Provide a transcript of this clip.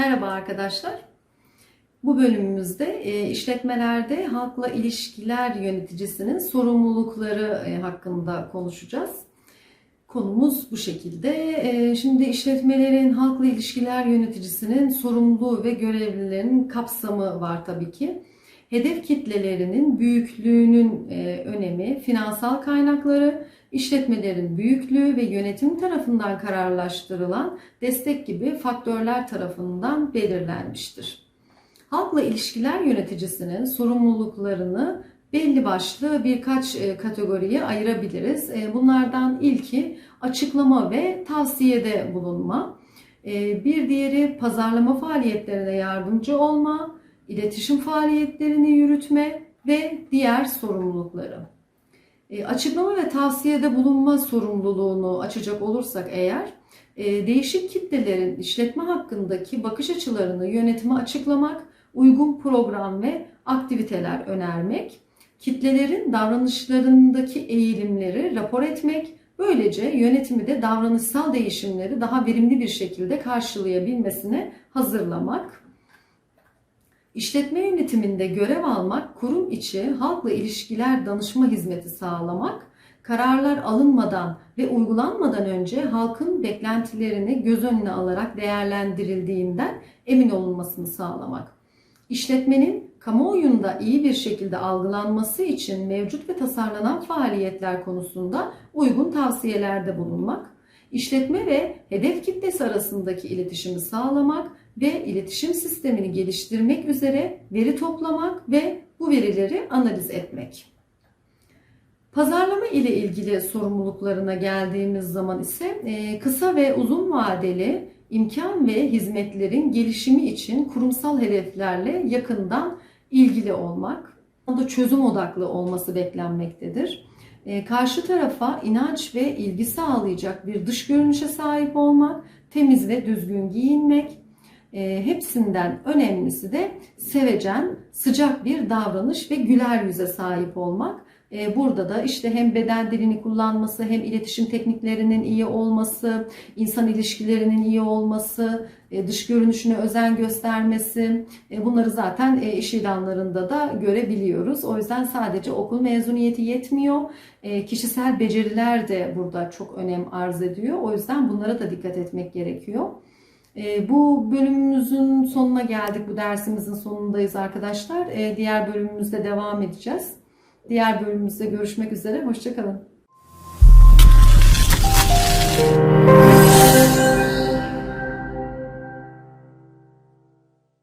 Merhaba arkadaşlar. Bu bölümümüzde e, işletmelerde halkla ilişkiler yöneticisinin sorumlulukları e, hakkında konuşacağız. Konumuz bu şekilde. E, Şimdi işletmelerin halkla ilişkiler yöneticisinin sorumluluğu ve görevlilerinin kapsamı var tabii ki. Hedef kitlelerinin büyüklüğünün önemi, finansal kaynakları, işletmelerin büyüklüğü ve yönetim tarafından kararlaştırılan destek gibi faktörler tarafından belirlenmiştir. Halkla ilişkiler yöneticisinin sorumluluklarını belli başlı birkaç e, kategoriye ayırabiliriz. E, Bunlardan ilki açıklama ve tavsiyede bulunma. E, Bir diğeri pazarlama faaliyetlerine yardımcı olma, iletişim faaliyetlerini yürütme ve diğer sorumlulukları. E, Açıklama ve tavsiyede bulunma sorumluluğunu açacak olursak eğer, e, değişik kitlelerin işletme hakkındaki bakış açılarını yönetime açıklamak, uygun program ve aktiviteler önermek, kitlelerin davranışlarındaki eğilimleri rapor etmek, böylece yönetimi de davranışsal değişimleri daha verimli bir şekilde karşılayabilmesine hazırlamak. İşletme yönetiminde görev almak, kurum içi halkla ilişkiler danışma hizmeti sağlamak, kararlar alınmadan ve uygulanmadan önce halkın beklentilerini göz önüne alarak değerlendirildiğinden emin olunmasını sağlamak. İşletmenin kamuoyunda iyi bir şekilde algılanması için mevcut ve tasarlanan faaliyetler konusunda uygun tavsiyelerde bulunmak, işletme ve hedef kitlesi arasındaki iletişimi sağlamak ve iletişim sistemini geliştirmek üzere veri toplamak ve bu verileri analiz etmek. Pazarlama ile ilgili sorumluluklarına geldiğimiz zaman ise e, kısa ve uzun vadeli imkan ve hizmetlerin gelişimi için kurumsal hedeflerle yakından ilgili olmak, da çözüm odaklı olması beklenmektedir. E, Karşı tarafa inanç ve ilgi sağlayacak bir dış görünüşe sahip olmak, temiz ve düzgün giyinmek, e, hepsinden önemlisi de sevecen, sıcak bir davranış ve güler yüze sahip olmak. E, Burada da işte hem beden dilini kullanması, hem iletişim tekniklerinin iyi olması, insan ilişkilerinin iyi olması, e, dış görünüşüne özen göstermesi, e, bunları zaten e, iş ilanlarında da görebiliyoruz. O yüzden sadece okul mezuniyeti yetmiyor. E, Kişisel beceriler de burada çok önem arz ediyor. O yüzden bunlara da dikkat etmek gerekiyor. E, Bu bölümümüzün sonuna geldik. Bu dersimizin sonundayız arkadaşlar. E, Diğer bölümümüzde devam edeceğiz. Diğer bölümümüzde görüşmek üzere. Hoşçakalın.